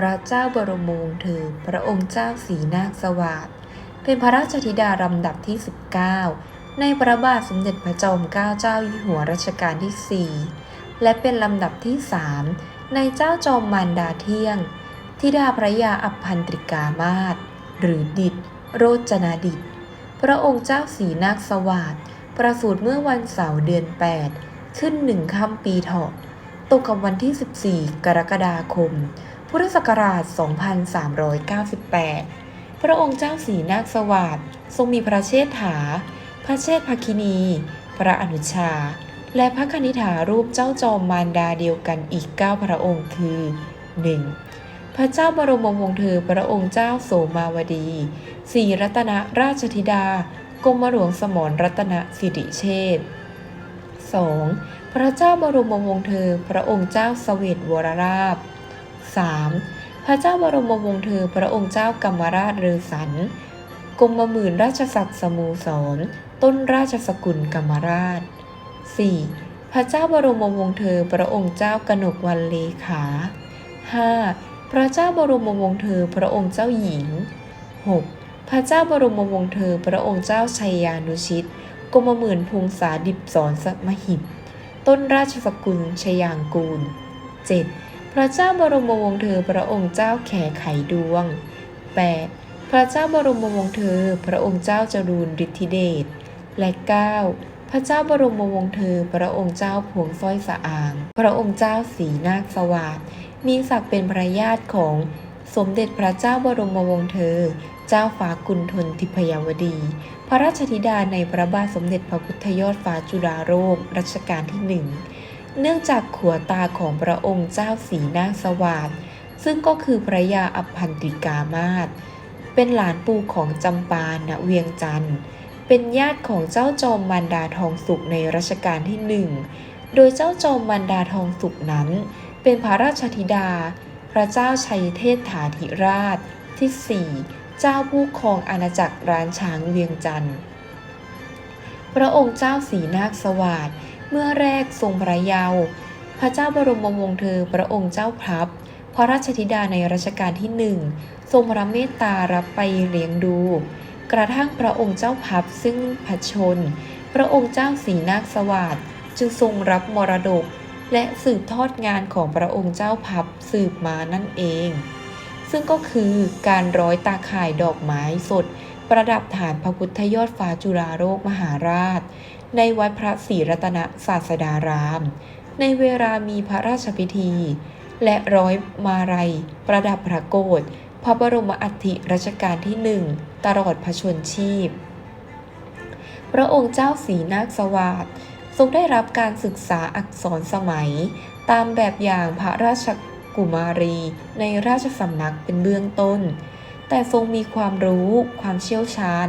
พระเจ้าบรมวงศ์เธอพระองค์เจ้าสีนาคสวัสดิ์เป็นพระราชธิดาลำดับที่ 19 ในพระบาทสมเด็จพระจอมเกล้าเจ้าอยู่หัวรัชกาลที่ 4 และเป็นลำดับที่ 3 ในเจ้าจอมมารดาเที่ยง ธิดาพระยาอัพพันตริกามาศหรือดิดโรจนาดิดพระองค์เจ้าสีนาคสวัสดิ์ประสูติเมื่อวันเสาร์เดือน 8 ขึ้นหนึ่งค่ำปีเถาะตรงกับวันที่ 14 กรกฎาคม พุทธศักราช 2398 พระองค์เจ้าสีนาคสวัสดิ์ทรงมีพระเชษฐา พระเชษฐภคินี พระอนุชา และพระคณิฐารูปเจ้าจอมมารดาเดียวกันอีก 9 พระองค์คือ 1. พระเจ้าบรมวงศ์เธอพระองค์เจ้าโสมาวดีสีรัตนราชธิดากรมหลวงสมรรัตนสิริเชษ 2. พระเจ้าบรมวงศ์เธอพระองค์เจ้าสเวตวรราช 3. พระเจ้าบรมวงศ์เธอพระองค์เจ้ากรรมราชเรือสันกรมหมื่นราชศักดิ์สโมูสร ต้นราชสกุลกรรมราช 4. พระเจ้าบรมวงศ์เธอพระองค์เจ้ากนกวันเลขา 5. พระเจ้าบรมวงศ์เธอพระองค์เจ้าหญิง 6. พระเจ้าบรมวงศ์เธอพระองค์เจ้าชัยยานุชิตกรมหมื่นพงษาดิบสอนสมหิบต้นราชสกุลชยางกูล 7. พระเจ้าบรมวงศ์เธอพระองค์เจ้าแขไขดวง 8. พระเจ้าบรมวงศ์เธอพระองค์เจ้าจรูนฤทธิเดช และ 9. พระเจ้าบรมวงศ์เธอพระองค์เจ้าพวงสร้อยสะอาง พระองค์เจ้าสีนาคสวัสดมีศักดิ์เป็นพระญาติของสมเด็จพระเจ้าบรมวงศ์เธอ เจ้าฟ้ากุณฑลทิพยาวดี พระราชธิดาในพระบาทสมเด็จพระพุทธยอดฟ้าจุฬาโลกรัชกาลที่หนึ่ง เนื่องจากขัวตาของพระองค์เจ้าสีนาสวัสดซึ่งก็คือพระยาอัพพันติกามาศเป็นหลานปู่ของจำปาณเวียงจันทร์ เป็นญาติของเจ้าจอมมารดาทองสุขในรัชกาลที่หนึ่ง โดยเจ้าจอมมารดาทองสุขนั้น เป็นพระราชธิดา พระเจ้าชัยเทพฐาธิราชที่สี่เจ้าผู้ครองอาณาจักรร้านช้างเวียงจันทร์ พระองค์เจ้าสีนาคสวัสดิ์ เมื่อแรกทรงพระเยาว์พระเจ้าบรมวงศ์เธอพระองค์เจ้าพลับ พระราชธิดาในรัชกาลที่หนึ่งทรงพระเมตตารับไปเลี้ยงดู กระทั่งพระองค์เจ้าพับซึ่งพระชน พระองค์เจ้าสีนาคสวัสดิ์จึงทรงรับมรดก และสืบทอดงานของพระองค์เจ้าพับสืบมานั่นเอง ซึ่งก็คือการร้อยตาข่ายดอกไม้สด ประดับฐานพระพุทธยอดฟ้าจุฬาโลกมหาราช ในวัดพระศรีรัตนศาสดาราม ในเวลามีพระราชพิธี และร้อยมาลัย ประดับพระโกศพระบรมอัฐิรัชกาลที่หนึ่งตลอดพระชนชีพ พระองค์เจ้าสีนาคสวัสดิ์ทรงได้รับการศึกษาอักษรสมัย ตามแบบอย่างพระราชกุมารีในราชสำนักเป็นเบื้องต้น แต่ทรงมีความรู้ ความเชี่ยวชาญ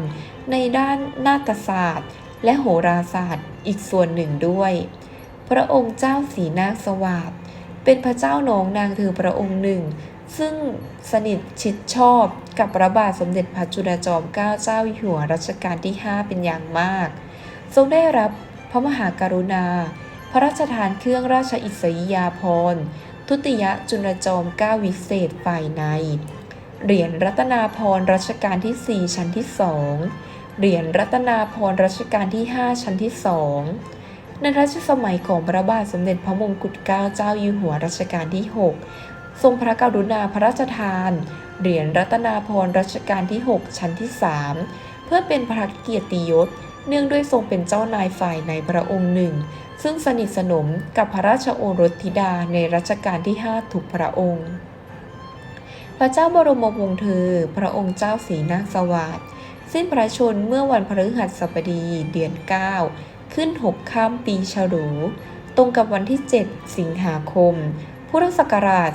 ในด้านนาฏศาสตร์ และโหราศาสตร์ อีกส่วนหนึ่งด้วย พระองค์เจ้าสีนาคสวัสดิ์เป็นพระเจ้าน้องนางเธอพระองค์หนึ่ง ซึ่งสนิทชิดชอบกับพระบาทสมเด็จพระจุลจอมเกล้าเจ้าอยู่หัวรัชกาลที่ 5 เป็นอย่างมาก ทรงได้รับพระมหากรุณา พระราชทานเครื่องราชอิสริยาภรณ์ ทุติยจุลจอมเกล้าวิเศษฝ่ายใน เหรียญรัตนาพรรัชกาลที่ 4 ชั้นที่ 2 เหรียญรัตนาพรรัชกาลที่ 5 ชั้นที่ 2 ในรัชสมัยของพระบาทสมเด็จพระมงกุฎเกล้าเจ้าอยู่หัวรัชกาลที่ 6 ทรงพระกรุณาพระราชทาน เหรียญรัตนาพรรัชกาลที่ 6 ชั้นที่ 3 เพื่อเป็นพระเกียรติยศ เนื่องด้วยทรงเป็นเจ้านายฝ่ายในพระองค์หนึ่ง ซึ่งสนิทสนมกับพระราชโอรสธิดาในรัชกาลที่ 5 ทุกพระองค์ พระเจ้าบรมวงศ์เธอ พระองค์เจ้าสีนาสวัสดิ์สิ้นพระชนเมื่อวันพฤหัสบดีเดือน 9 ขึ้น 6 ข้ามปีฉลูตรงกับวันที่ 7 สิงหาคม พุทธศักราช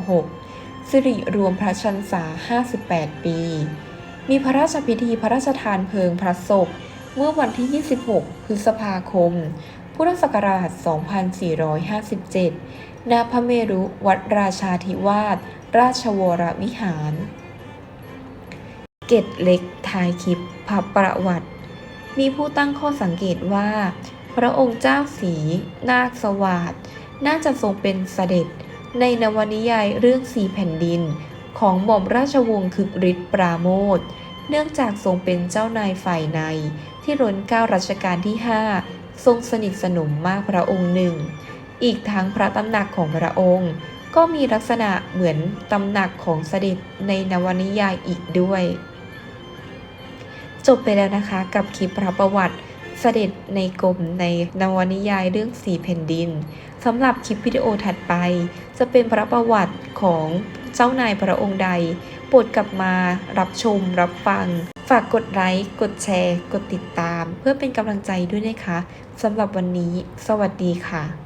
2456 สิริรวมพระชันษา 58 ปี มีพระราชพิธีพระราชทานเพลิงพระศพ เมื่อวันที่ 26 พฤษภาคม พุทธศักราช 2457 ณพระเมรุวัดราชาธิวาสราชวรวิหาร เกตเล็กทายคลิปพระประวัติ มีผู้ตั้งข้อสังเกตว่า พระองค์เจ้าสีนาคสวัสดน่าจะทรงเป็นเสด็จ ในนวนิยายเรื่องสีแผ่นดิน ของหม่อมราชวงศ์คึกฤทธิ์ปราโมทเนื่องจากทรงเป็นเจ้านายฝ่ายใน ที่ล้นเก้ารัชกาลที่ 5 ทรงสนิทสนมมากพระองค์หนึ่ง อีกทั้งพระตำหนักของพระองค์ ก็มีลักษณะเหมือนตำหนักของเสด็จในนวนิยายอีกด้วย จบไปแล้วนะคะกับคลิปพระประวัติเสด็จในกรมในนวนิยายเรื่องสีแผ่นดินสำหรับคลิปวิดีโอถัดไป จะเป็นพระประวัติของเจ้านายพระองค์ใดโปรดกลับมารับชมรับฟัง ฝากกดไลค์กดแชร์ กดติดตาม เพื่อเป็นกำลังใจด้วยนะคะสำหรับวันนี้ สวัสดีค่ะ